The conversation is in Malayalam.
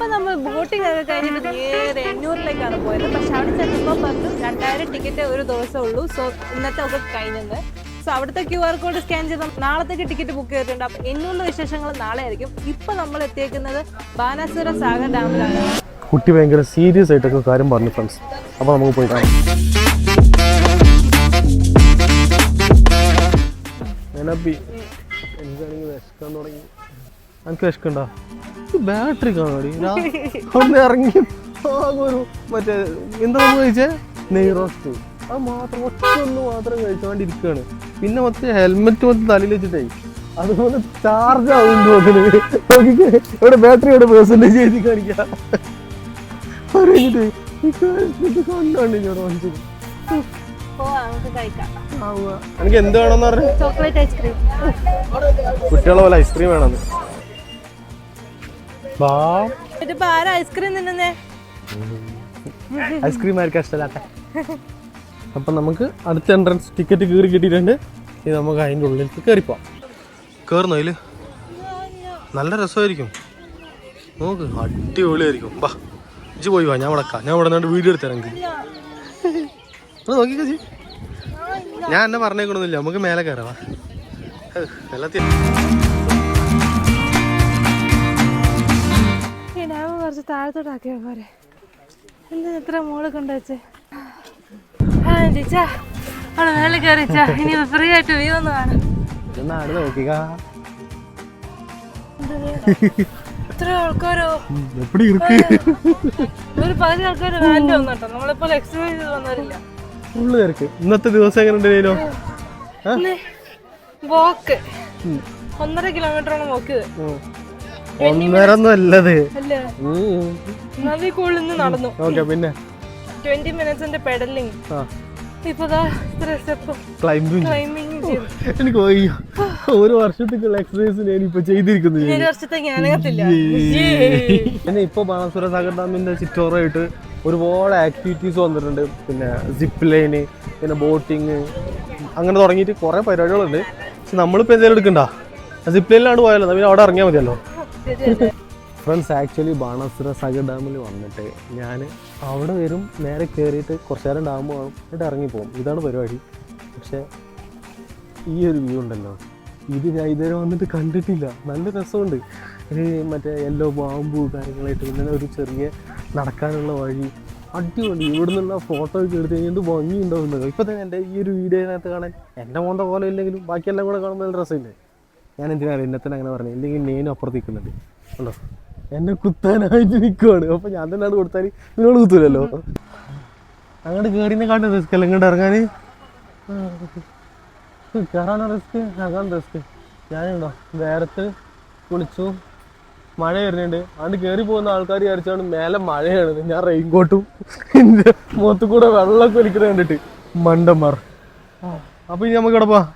അപ്പൊ നമ്മൾ ബോട്ടിംഗ് ഒക്കെ കഴിഞ്ഞിട്ട് നേരെ എണ്ണൂറിലേക്കാണ് പോയത്. പക്ഷെ അവിടെ ചെന്നപ്പോൾ പറഞ്ഞു രണ്ടായിരം ടിക്കറ്റ് ഒരു ദിവസം ഉള്ളൂ. സോ ഇന്നത്തെ ഒക്കെ കഴിഞ്ഞത് സോ അവിടുത്തെ ക്യു ആർ കോഡ് സ്കാൻ ചെയ്ത് നാളത്തേക്ക് ടിക്കറ്റ് ബുക്ക് ചെയ്തിട്ടുണ്ട്. അപ്പൊ എണ്ണൂറിലെ വിശേഷങ്ങൾ നാളെ ആയിരിക്കും. ഇപ്പൊ നമ്മൾ എത്തിയേക്കുന്നത് ബാനാസുര സാഗർ ഡാമിലാണ്. കുട്ടി ഭയങ്കര സീരിയസ് ആയിട്ടൊക്കെ കാര്യം പറഞ്ഞു ഫ്രണ്ട്സ് അപ്പോൾ നമുക്ക് പോയി കാണാം. എനിക്കാണെങ്കിൽ വിശക്കാൻ തുടങ്ങി. എനിക്ക് വിശക്കണ്ട ബാറ്ററി കാണാടി ഒന്ന് ഇറങ്ങി ഒരു മറ്റേ എന്താ നമ്മൾ കഴിച്ചേ നെയ്റോസ്റ്റ് അത് മാത്രം ഒറ്റ ഒന്ന് മാത്രം കഴിച്ചുകൊണ്ടിരിക്കുകയാണ് പിന്നെ മറ്റേ ഹെൽമെറ്റ് മൊത്തം തലയിൽ വെച്ചിട്ടേ അതുപോലെ ചാർജ് ആവും നോക്കിക്കേ ഇവിടെ ബാറ്ററി ഇവിടെ പേഴ്സന്റേജ് എഴുതി കാണിക്കാം. എനിക്ക് എന്ത് വേണമെന്ന് പറഞ്ഞു? കുട്ടികളെ പോലെ ഐസ്ക്രീം വേണമെന്ന്. ഇതിപ്പോ ആരാ ഐസ്ക്രീം തിന്നുന്നേ? ഐസ്ക്രീം ആയിരിക്കും ഇഷ്ടമല്ലാത്ത അപ്പം നമുക്ക് അടുത്ത എൻട്രൻസ് ടിക്കറ്റ് കയറി കിട്ടിയിട്ടുണ്ട്. ഇനി നമുക്ക് അതിന്റെ ഉള്ളിലേക്ക് കയറിപ്പോവാം കയറുന്നു അതിൽ നല്ല രസമായിരിക്കും. നോക്ക് അടിപൊളിയായിരിക്കും. ബാ ഇജ് പോയി വാ ഞാൻ വിളക്കാം ഞാൻ ഇവിടെ നിന്നിട്ട് വീഡിയോ എടുത്തരാം നോക്കി കച്ചി ഞാൻ എന്നെ പറഞ്ഞേക്കണമെന്നില്ല നമുക്ക് മേലെ കയറാം വെള്ളത്തിൽ. ഈ ഡാം കുറച്ച് താഴത്തോട്ടാക്കിയ പോരെ. എന്താ ഇത്ര മോൾ കൊണ്ട് ചേച്ചാ അവിടെ മേളിൽ ഇനി ഫ്രീ ആയിട്ട് വ്യൂ ഒന്ന് കാണാം. ഇന്നത്തെ ദിവസം എങ്ങനെ ഒന്നര കിലോമീറ്റർ വാക്ക് ഒന്നര അല്ലേ? നദി നിന്ന് നടന്നു. ഓക്കെ പിന്നെ? ട്വന്റി മിനിറ്റ്സിന്റെ പെഡലിംഗ് എനിക്ക് ഒരു വർഷത്തേക്കുള്ള എക്സസൈസ് ഞാൻ ഇപ്പൊ ചെയ്തിരിക്കുന്നു. ഇപ്പൊ ബാണസുര സാഗർ ഡാമിന്റെ ചുറ്റോറായിട്ട് ഒരുപാട് ആക്ടിവിറ്റീസ് വന്നിട്ടുണ്ട്. പിന്നെ സിപ്പ് ലൈന് പിന്നെ ബോട്ടിങ് അങ്ങനെ തുടങ്ങിയിട്ട് കുറെ പരിപാടികളുണ്ട്. പക്ഷെ നമ്മളിപ്പോ എന്തെങ്കിലും എടുക്കണ്ട. സിപ്പ് ലൈനിലാണ് പോയാലോ? പിന്നെ അവിടെ ഇറങ്ങിയാൽ മതിയല്ലോ? ഫ്രണ്ട്സ് ആക്ച്വലി ബാണാസുര സാഗർ ഡാമിൽ വന്നിട്ട് ഞാൻ അവിടെ വരും നേരെ കയറിയിട്ട് കുറച്ച് നേരം ഡാം കാണും എന്നിട്ട് ഇറങ്ങിപ്പോകും ഇതാണ് പരിപാടി. പക്ഷേ ഈ ഒരു വ്യൂ ഉണ്ടല്ലോ. ഇത് ഞാൻ ഇതുവരെ വന്നിട്ട് കണ്ടിട്ടില്ല. നല്ല രസമുണ്ട്. ഒരു മറ്റേ യെല്ലോ ബാമ്പു കാര്യങ്ങളായിട്ട് പിന്നെ ഒരു ചെറിയ നടക്കാനുള്ള വഴി. അടിപൊളി. ഇവിടെ നിന്നുള്ള ഫോട്ടോ ഒക്കെ എടുത്ത് കഴിഞ്ഞാൽ ഭംഗി ഉണ്ടാവുന്നത് ഇപ്പം തന്നെ എന്റെ ഈ ഒരു വീഡിയോനകത്ത് കാണാൻ എന്റെ മോന്റെ പോലെ ഇല്ലെങ്കിലും ബാക്കിയെല്ലാം കൂടെ കാണുമ്പോൾ നല്ല രസമില്ലേ? ഞാൻ എന്തിനാണ് എന്നെ തന്നെ അങ്ങനെ പറഞ്ഞത്? ഇല്ലെങ്കിൽ നേനും അപ്പുറത്ത് നിൽക്കുന്നുണ്ട്. ഉണ്ടോ? എന്നെ കുത്താനായിട്ട് നിൽക്കുവാണ്. അപ്പോൾ ഞാൻ തന്നെ അത് കൊടുത്താൽ നിന്നോട് കുത്തൂലല്ലോ. അങ്ങോട്ട് കയറിനെ കാട്ടും റിസ്ക് അല്ല? ഇങ്ങോട്ട് കയറാനോ റിസ്ക് ഇറങ്ങാൻ റിസ്ക് ഞാനുണ്ടോ? വേറത്ത് കുളിച്ചു. മഴ വരുന്നുണ്ട്. അതുകൊണ്ട് കയറി പോകുന്ന ആൾക്കാർ വിചാരിച്ചാണ് മേലെ മഴയാണ്. ഞാൻ റെയിൻകോട്ടും എന്റെ മുഖത്തു കൂടെ വെള്ളമൊക്കെ ഒലിക്കുന്നത് കണ്ടിട്ട്. മണ്ടന്മാർ. അപ്പോൾ ഇനി നമുക്ക് പോവാം?